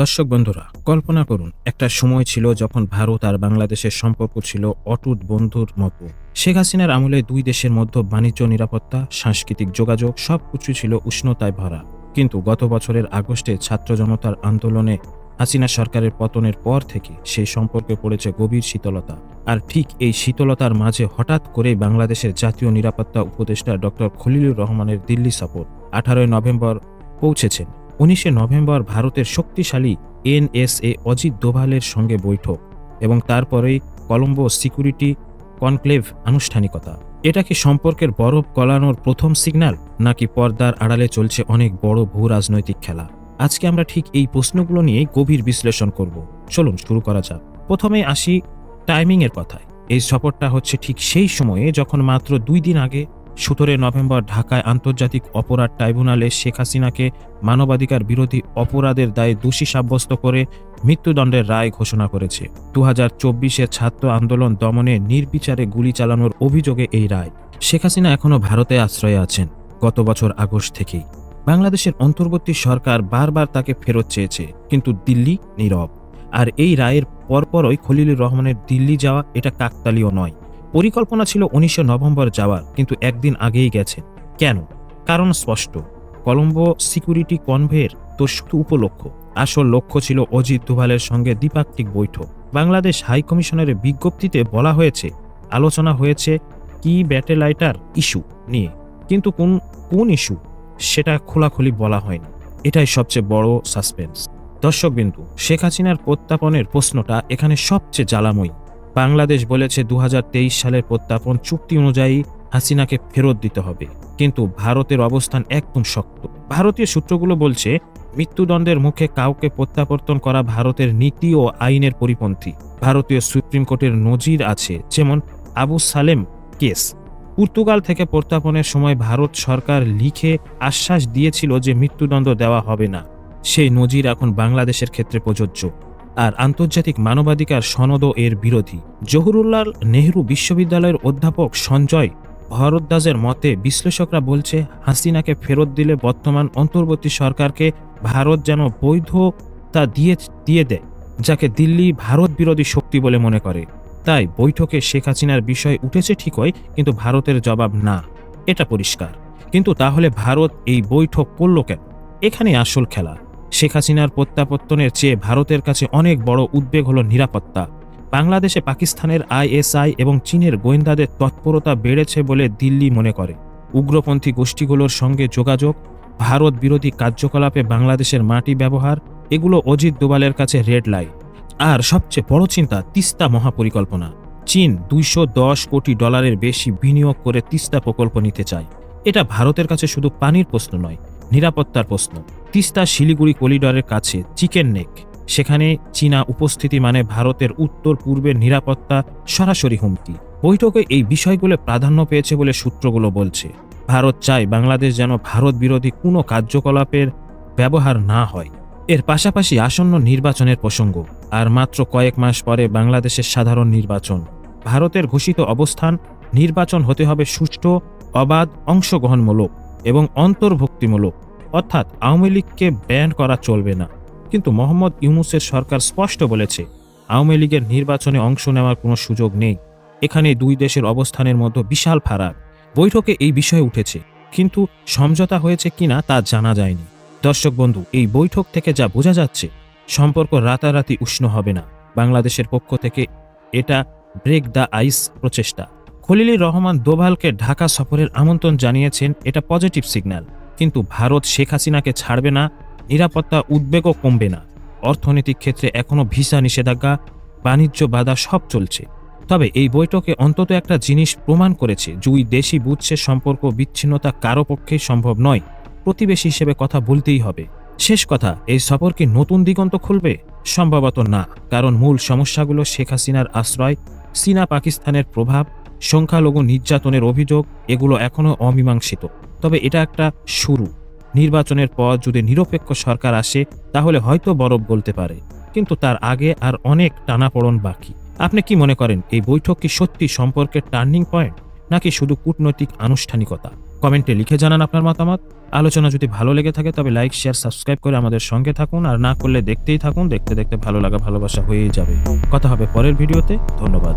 দর্শক বন্ধুরা, কল্পনা করুন, একটা সময় ছিল যখন ভারত আর বাংলাদেশের সম্পর্ক ছিল অটুট বন্ধুর মতো। শেখ হাসিনার আমলে দুই দেশের মধ্যে বাণিজ্য নিরাপত্তা, সাংস্কৃতিক যোগাযোগ সবকিছু ছিল উষ্ণতায় ভরা। কিন্তু গত বছরের আগস্টে ছাত্র জনতার আন্দোলনে হাসিনা সরকারের পতনের পর থেকে সেই সম্পর্কে পড়েছে গভীর শীতলতা। আর ঠিক এই শীতলতার মাঝে হঠাৎ করে বাংলাদেশের জাতীয় নিরাপত্তা উপদেষ্টা ডক্টর খলিলুর রহমানের দিল্লি সফর আঠারোই নভেম্বর পৌঁছেছেন। উনিশে নভেম্বর ভারতের শক্তিশালী এনএসএ অজিত দোভালের সঙ্গে বৈঠক এবং তারপরেই কলম্বো সিকিউরিটি কনক্লেভ আনুষ্ঠানিকতা। এটা কি সম্পর্কের বরফ গলানোর প্রথম সিগন্যাল, নাকি পর্দার আড়ালে চলছে অনেক বড় ভূ রাজনৈতিক খেলা? আজকে আমরা ঠিক এই প্রশ্নগুলো নিয়ে গভীর বিশ্লেষণ করব। চলুন, শুরু করা যাক। প্রথমে আসি টাইমিংয়ের কথায়। এই সফরটা হচ্ছে ঠিক সেই সময়ে যখন মাত্র দুই দিন আগে সতেরোই নভেম্বর ঢাকায় আন্তর্জাতিক অপরাধ ট্রাইব্যুনালে শেখ হাসিনাকে মানবাধিকার বিরোধী অপরাধের দায়ে দোষী সাব্যস্ত করে মৃত্যুদণ্ডের রায় ঘোষণা করেছে। দু হাজার ছাত্র আন্দোলন দমনে নির্বিচারে গুলি চালানোর অভিযোগে এই রায়। শেখ হাসিনা এখনও ভারতে আশ্রয়ে আছেন, গত বছর আগস্ট থেকেই। বাংলাদেশের অন্তর্বর্তী সরকার বারবার তাকে ফেরত চেয়েছে, কিন্তু দিল্লি নীরব। আর এই রায়ের পরপরই খলিলুর রহমানের দিল্লি যাওয়া এটা কাকতালীয় নয়। পরিকল্পনা ছিল উনিশে নভেম্বর যাওয়ার, কিন্তু একদিন আগেই গেছেন কেন? কারণ স্পষ্ট। কলম্বো সিকিউরিটি কনভের তো শুধু উপলক্ষ। আসল লক্ষ্য ছিল অজিত দুভালের সঙ্গে দ্বিপাক্ষিক বৈঠক। বাংলাদেশ হাই কমিশনের বিজ্ঞপ্তিতে বলা হয়েছে, আলোচনা হয়েছে কি ব্যাটেলাইটার ইস্যু নিয়ে। কিন্তু কোন কোন ইস্যু? সেটা খোলাখুলি বলা হয়নি। এটাই সবচেয়ে বড় সাসপেন্স। দর্শকবিন্দু, শেখ হাসিনার প্রত্যাপনের প্রশ্নটা এখানে সবচেয়ে জ্বালাময়ী। বাংলাদেশ বলেছে দু হাজার তেইশ সালের প্রত্যাপন চুক্তি অনুযায়ী হাসিনাকে ফেরত দিতে হবে। কিন্তু ভারতের অবস্থান একদম শক্ত। ভারতীয় সূত্রগুলো বলছে, মৃত্যুদণ্ডের মুখে কাউকে প্রত্যাবর্তন করা ভারতের নীতি ও আইনের পরিপন্থী। ভারতীয় সুপ্রিম কোর্টের নজির আছে যেমন আবু সালেম কেস। পর্তুগাল থেকে প্রত্যাপনের সময় ভারত সরকার লিখে আশ্বাস দিয়েছিল যে মৃত্যুদণ্ড দেওয়া হবে না। সেই নজির এখন বাংলাদেশের ক্ষেত্রে প্রযোজ্য। আর আন্তর্জাতিক মানবাধিকার সনদও এর বিরোধী। জহুরুল্লাল নেহরু বিশ্ববিদ্যালয়ের অধ্যাপক সঞ্জয় ভরদ্বাজের মতে, বিশ্লেষকরা বলছে, হাসিনাকে ফেরত দিলে বর্তমান অন্তর্বর্তী সরকারকে ভারত যেন বৈধতা দিয়ে দিয়ে দেয়, যাকে দিল্লি ভারত বিরোধী শক্তি বলে মনে করে। তাই বৈঠকে শেখ হাসিনার বিষয় উঠেছে ঠিকই, কিন্তু ভারতের জবাব না। এটা পরিষ্কার। কিন্তু তাহলে ভারত এই বৈঠক করল কেন? এখানে আসল খেলা। শেখ হাসিনার প্রত্যাবর্তনের চেয়ে ভারতের কাছে অনেক বড় উদ্বেগ হল নিরাপত্তা। বাংলাদেশে পাকিস্তানের আইএসআই এবং চীনের গোয়েন্দাদের তৎপরতা বেড়েছে বলে দিল্লি মনে করে। উগ্রপন্থী গোষ্ঠীগুলোর সঙ্গে যোগাযোগ, ভারত বিরোধী কার্যকলাপে বাংলাদেশের মাটি ব্যবহার, এগুলো অজিত দোবালের কাছে রেড লাইট। আর সবচেয়ে বড় চিন্তা, তিস্তা মহাপরিকল্পনা। চীন দুইশো দশ কোটি ডলারের বেশি বিনিয়োগ করে তিস্তা প্রকল্প নিতে চায়। এটা ভারতের কাছে শুধু পানির প্রশ্ন নয়, নিরাপত্তার প্রশ্ন। তিস্তা শিলিগুড়ি করিডরের কাছে চিকেন নেক। সেখানে চীনা উপস্থিতি মানে ভারতের উত্তর পূর্বের নিরাপত্তা সরাসরি হুমকি। বৈঠকে এই বিষয়গুলো প্রাধান্য পেয়েছে বলে সূত্রগুলো বলছে। ভারত চায় বাংলাদেশ যেন ভারত বিরোধী কোনো কার্যকলাপের ব্যবহার না হয়। এর পাশাপাশি আসন্ন নির্বাচনের প্রসঙ্গ, আর মাত্র কয়েক মাস পরে বাংলাদেশের সাধারণ নির্বাচন। ভারতের ঘোষিত অবস্থান, নির্বাচন হতে হবে সুষ্ঠু, অবাধ, অংশগ্রহণমূলক এবং অন্তর্ভুক্তিমূলক। অর্থাৎ আওয়ামী লীগকে ব্যান করা চলবে না। কিন্তু মোহাম্মদ ইউনুসের সরকার স্পষ্ট বলেছে, আওয়ামী লীগের নির্বাচনে অংশ নেওয়ার কোনো সুযোগ নেই। এখানে দুই দেশের অবস্থানের মধ্যে বিশাল ফারাক। বৈঠকে এই বিষয়ে উঠেছে, কিন্তু সমঝোতা হয়েছে কিনা তা জানা যায়নি। দর্শক বন্ধু, এই বৈঠক থেকে যা বোঝা যাচ্ছে, সম্পর্ক রাতারাতি উষ্ণ হবে না। বাংলাদেশের পক্ষ থেকে এটা ব্রেক দ্য আইস প্রচেষ্টা। খলিলুর রহমান দোভালকে ঢাকা সফরের আমন্ত্রণ জানিয়েছেন, এটা পজিটিভ সিগন্যাল। কিন্তু ভারত শেখ হাসিনাকে ছাড়বে না, নিরাপত্তা উদ্বেগও কমবে না। অর্থনৈতিক ক্ষেত্রে এখনও ভিসা নিষেধাজ্ঞা, বাণিজ্য বাধা সব চলছে। তবে এই বৈঠকে অন্তত একটা জিনিস প্রমাণ করেছে, দুই দেশই বুঝছে সম্পর্ক বিচ্ছিন্নতা কারও পক্ষে সম্ভব নয়। প্রতিবেশী হিসেবে কথা বলতেই হবে। শেষ কথা, এই সফর কি নতুন দিগন্ত খুলবে? সম্ভবত না, কারণ মূল সমস্যাগুলো শেখ হাসিনার আশ্রয় চীনা পাকিস্তানের প্রভাব, সংখ্যালঘু নির্যাতনের অভিযোগ, এগুলো এখনও অমীমাংসিত। তবে এটা একটা শুরু। নির্বাচনের পর যদি নিরপেক্ষ সরকার আসে, তাহলে হয়তো বরফ বলতে পারে। কিন্তু তার আগে আর অনেক টানাপড়ন বাকি। আপনি কি মনে করেন, এই বৈঠক কি সত্যি সম্পর্কের টার্নিং পয়েন্ট, নাকি শুধু কূটনৈতিক আনুষ্ঠানিকতা? কমেন্টে লিখে জানান আপনার মতামত। আলোচনা যদি ভালো লেগে থাকে, তবে লাইক, শেয়ার, সাবস্ক্রাইব করে আমাদের সঙ্গে থাকুন। আর না করলে দেখতেই থাকুন। দেখতে দেখতে ভালো লাগা, ভালোবাসা হয়েই যাবে। কথা হবে পরের ভিডিওতে। ধন্যবাদ।